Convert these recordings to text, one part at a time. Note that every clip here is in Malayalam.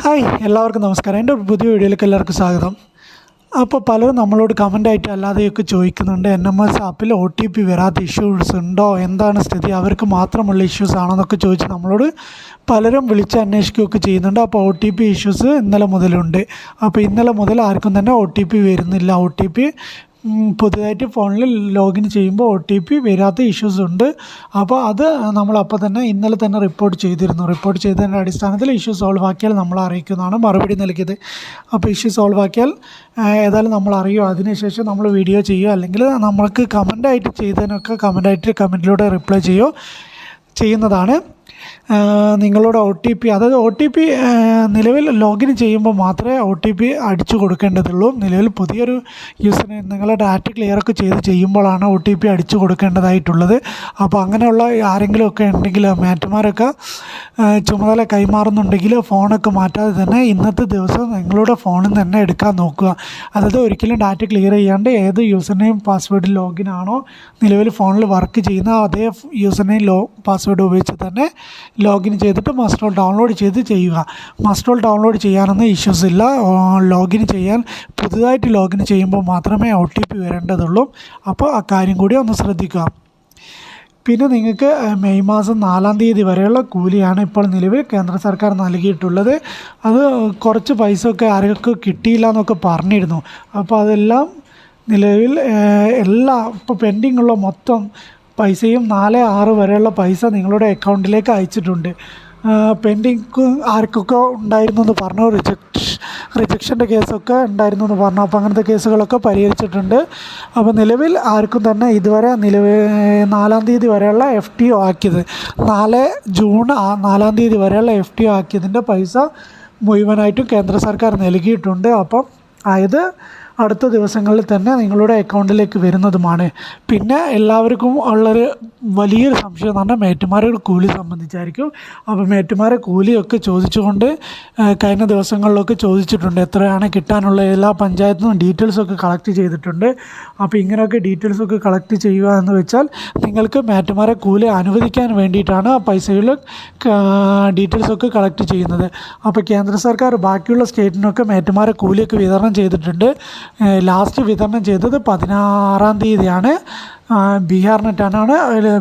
ഹായ് എല്ലാവർക്കും നമസ്കാരം. എന്റെ ഒരു പുതിയ വീഡിയോയിലേക്ക് എല്ലാവർക്കും സ്വാഗതം. അപ്പോൾ പലരും നമ്മളോട് കമന്റായിട്ട് അല്ലാതെയൊക്കെ ചോദിക്കുന്നുണ്ട് എൻ എം എസ് ആപ്പിൽ ഒ ടി പി വരാത്ത ഇഷ്യൂസ് ഉണ്ടോ? എന്താണ് സ്ഥിതി? അവർക്ക് മാത്രമുള്ള ഇഷ്യൂസ് ആണോ എന്നൊക്കെ ചോദിച്ച് നമ്മളോട് പലരും വിളിച്ച് അന്വേഷിക്കുകയൊക്കെ ചെയ്യുന്നുണ്ട്. അപ്പോൾ ഒ ടി പി ഇഷ്യൂസ് ഇന്നലെ മുതലുണ്ട്. അപ്പോൾ ഇന്നലെ മുതൽ ആർക്കും തന്നെ ഒ ടി പി വരുന്നില്ല. ഒ ടി പി പുതുതായിട്ട് ഫോണിൽ ലോഗിൻ ചെയ്യുമ്പോൾ ഒ ടി പി വരാത്ത ഇഷ്യൂസ് ഉണ്ട്. അപ്പോൾ അത് നമ്മൾ അപ്പോൾ തന്നെ ഇന്നലെ തന്നെ റിപ്പോർട്ട് ചെയ്തിരുന്നു. റിപ്പോർട്ട് ചെയ്തതിന്റെ അടിസ്ഥാനത്തിൽ ഇഷ്യൂ സോൾവ് ആക്കിയാൽ നമ്മൾ അറിയിക്കുന്നതാണ് മറുപടി നൽകിയത്. അപ്പോൾ ഇഷ്യൂ സോൾവ് ആക്കിയാൽ ഏതായാലും നമ്മൾ അറിയുമോ അതിനുശേഷം നമ്മൾ വീഡിയോ ചെയ്യുക. അല്ലെങ്കിൽ നമ്മൾക്ക് കമന്റായിട്ട് ചെയ്തതിനൊക്കെ കമന്റായിട്ട് കമന്റിലൂടെ റിപ്ലൈ ചെയ്യുമോ ചെയ്യുന്നതാണ്. നിങ്ങളുടെ ഒ ടി പി അതായത് ഒ ടി പി നിലവിൽ ലോഗിൻ ചെയ്യുമ്പോൾ മാത്രമേ ഒ ടി പി അടിച്ചു കൊടുക്കേണ്ടതുള്ളൂ. നിലവിൽ പുതിയൊരു യൂസറിന് നിങ്ങളെ ഡാറ്റ ക്ലിയറൊക്കെ ചെയ്ത് ചെയ്യുമ്പോഴാണ് ഒ ടി പി അടിച്ചു കൊടുക്കേണ്ടതായിട്ടുള്ളത്. അപ്പോൾ അങ്ങനെയുള്ള ആരെങ്കിലുമൊക്കെ ഉണ്ടെങ്കിൽ മാറ്റന്മാരൊക്കെ ചുമതല കൈമാറുന്നുണ്ടെങ്കിൽ ഫോണൊക്കെ മാറ്റാതെ തന്നെ ഇന്നത്തെ ദിവസം നിങ്ങളുടെ ഫോണിൽ തന്നെ എടുക്കാൻ നോക്കുക. അതായത് ഒരിക്കലും ഡാറ്റ ക്ലിയർ ചെയ്യാണ്ട് ഏത് യൂസറിനെയും നെയിം പാസ്വേഡ് ലോഗിൻ ആണോ നിലവിൽ ഫോണിൽ വർക്ക് ചെയ്യുന്ന അതേ യൂസറിനെയും നെയിം ലോ പാസ്വേഡ് ഉപയോഗിച്ച് തന്നെ ലോഗിൻ ചെയ്തിട്ട് മസ്റ്റോൾ ഡൗൺലോഡ് ചെയ്ത് ചെയ്യുക. മസ്റ്റോൾ ഡൗൺലോഡ് ചെയ്യാനൊന്നും ഇഷ്യൂസ് ഇല്ല. ലോഗിൻ ചെയ്യാൻ പുതുതായിട്ട് ലോഗിൻ ചെയ്യുമ്പോൾ മാത്രമേ ഒ ടി പി വരേണ്ടതുള്ളൂ. അപ്പോൾ ആ കാര്യം കൂടി ഒന്ന് ശ്രദ്ധിക്കുക. പിന്നെ നിങ്ങൾക്ക് മെയ് മാസം നാലാം തീയതി വരെയുള്ള കൂലിയാണ് ഇപ്പോൾ നിലവിൽ കേന്ദ്ര സർക്കാർ നൽകിയിട്ടുള്ളത്. അത് കുറച്ച് പൈസ ഒക്കെ ആർക്കൊക്കെ കിട്ടിയില്ല എന്നൊക്കെ പറഞ്ഞിരുന്നു. അപ്പോൾ അതെല്ലാം നിലവിൽ എല്ലാ ഇപ്പോൾ പെൻഡിങ്ങുള്ള മൊത്തം പൈസയും നാല് ആറ് വരെയുള്ള പൈസ നിങ്ങളുടെ അക്കൗണ്ടിലേക്ക് അയച്ചിട്ടുണ്ട്. പെൻഡിങ് ആർക്കൊക്കെ ഉണ്ടായിരുന്നു എന്ന് പറഞ്ഞു? റിജക്ട് റിജക്ഷന്റെ കേസൊക്കെ ഉണ്ടായിരുന്നു എന്ന് പറഞ്ഞു? അപ്പോൾ അങ്ങനത്തെ കേസുകളൊക്കെ പരിഹരിച്ചിട്ടുണ്ട്. അപ്പോൾ നിലവിൽ ആർക്കും തന്നെ ഇതുവരെ നിലവിൽ നാലാം തീയതി വരെയുള്ള എഫ് ടി ഒ ആക്കിയത് നാല് ജൂൺ നാലാം തീയതി വരെയുള്ള എഫ് ടി ഒ ആക്കിയതിന്റെ പൈസ മുഴുവനായിട്ടും കേന്ദ്ര സർക്കാർ നൽകിയിട്ടുണ്ട്. അപ്പം അതായത് അടുത്ത ദിവസങ്ങളിൽ തന്നെ നിങ്ങളുടെ അക്കൗണ്ടിലേക്ക് വരുന്നതുമാണ്. പിന്നെ എല്ലാവർക്കും ഉള്ളൊരു വലിയൊരു സംശയം എന്ന് പറഞ്ഞാൽ മേറ്റുമാരുടെ കൂലി സംബന്ധിച്ചായിരിക്കും. അപ്പോൾ മേറ്റുമാരെ കൂലിയൊക്കെ ചോദിച്ചുകൊണ്ട് കഴിഞ്ഞ ദിവസങ്ങളിലൊക്കെ ചോദിച്ചിട്ടുണ്ട്. എത്രയാണ് കിട്ടാനുള്ള എല്ലാ പഞ്ചായത്തു ഡീറ്റെയിൽസൊക്കെ കളക്ട് ചെയ്തിട്ടുണ്ട്. അപ്പോൾ ഇങ്ങനെയൊക്കെ ഡീറ്റെയിൽസൊക്കെ കളക്ട് ചെയ്യുക എന്ന് വെച്ചാൽ നിങ്ങൾക്ക് മേറ്റുമാരെ കൂലി അനുവദിക്കാൻ വേണ്ടിയിട്ടാണ് ആ പൈസയിൽ ഡീറ്റെയിൽസൊക്കെ കളക്ട് ചെയ്യുന്നത്. അപ്പോൾ കേന്ദ്ര സർക്കാർ ബാക്കിയുള്ള സ്റ്റേറ്റിനൊക്കെ മേറ്റുമാരെ കൂലിയൊക്കെ വിതരണം ചെയ്തിട്ടുണ്ട്. ലാസ്റ്റ് വിതരണം ചെയ്തത് പതിനാറാം തീയതിയാണ്. ബീഹാറിനെറ്റാണ്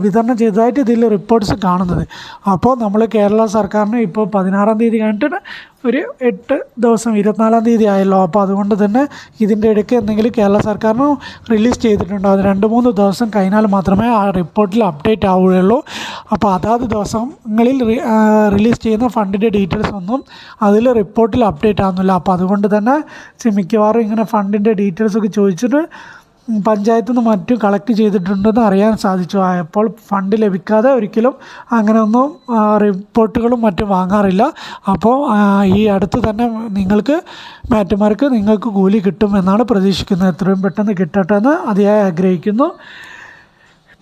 വിതരണം ചെയ്തതായിട്ട് ഇതിൽ റിപ്പോർട്ട്സ് കാണുന്നത്. അപ്പോൾ നമ്മൾ കേരള സർക്കാരിന് ഇപ്പോൾ പതിനാറാം തീയതി കഴിഞ്ഞിട്ട് ഒരു എട്ട് ദിവസം ഇരുപത്തിനാലാം തീയതി ആയല്ലോ. അപ്പോൾ അതുകൊണ്ട് തന്നെ ഇതിന്റെ ഇടയ്ക്ക് എന്തെങ്കിലും കേരള സർക്കാരിന് റിലീസ് ചെയ്തിട്ടുണ്ടോ? അത് രണ്ട് മൂന്ന് ദിവസം കഴിഞ്ഞാൽ മാത്രമേ ആ റിപ്പോർട്ടിൽ അപ്ഡേറ്റ് ആവുകയുള്ളൂ. അപ്പോൾ അതാത് ദിവസങ്ങളിൽ റിലീസ് ചെയ്യുന്ന ഫണ്ടിന്റെ ഡീറ്റെയിൽസ് ഒന്നും അതിൽ റിപ്പോർട്ടിൽ അപ്ഡേറ്റ് ആകുന്നില്ല അപ്പോൾ അതുകൊണ്ട് തന്നെ മിക്കവാറും ഇങ്ങനെ ഫണ്ടിന്റെ ഡീറ്റെയിൽസ് ഒക്കെ ചോദിച്ചിട്ട് പഞ്ചായത്തു നിന്ന് മറ്റും കളക്ട് ചെയ്തിട്ടുണ്ടെന്ന് അറിയാൻ സാധിച്ചു. അപ്പോൾ ഫണ്ട് ലഭിക്കാതെ ഒരിക്കലും അങ്ങനെയൊന്നും റിപ്പോർട്ടുകളും മറ്റും വാങ്ങാറില്ല. അപ്പോൾ ഈ അടുത്ത് തന്നെ നിങ്ങൾക്ക് മാറ്റുമാർക്ക് നിങ്ങൾക്ക് കൂലി കിട്ടും എന്നാണ് പ്രതീക്ഷിക്കുന്നത്. എത്രയും പെട്ടെന്ന് കിട്ടട്ടെ എന്ന് അതിയായി ആഗ്രഹിക്കുന്നു.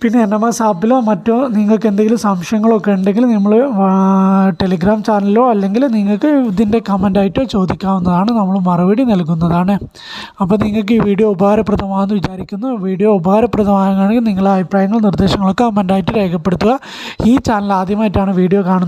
പിന്നെ എൻ എം എസ് ആപ്പിലോ മറ്റോ നിങ്ങൾക്ക് എന്തെങ്കിലും സംശയങ്ങളൊക്കെ ഉണ്ടെങ്കിൽ നമ്മൾ ടെലിഗ്രാം ചാനലിലോ അല്ലെങ്കിൽ നിങ്ങൾക്ക് ഇതിന്റെ കമന്റായിട്ടോ ചോദിക്കാവുന്നതാണ്. നമ്മൾ മറുപടി നൽകുന്നതാണ്. അപ്പോൾ നിങ്ങൾക്ക് ഈ വീഡിയോ ഉപകാരപ്രദമാണെന്ന് വിചാരിക്കുന്നു. വീഡിയോ ഉപകാരപ്രദമാകുകയാണെങ്കിൽ നിങ്ങളുടെ അഭിപ്രായങ്ങളും നിർദ്ദേശങ്ങളൊക്കെ കമന്റായിട്ട് രേഖപ്പെടുത്തുക. ഈ ചാനൽ ആദ്യമായിട്ടാണ് വീഡിയോ കാണുന്നത്.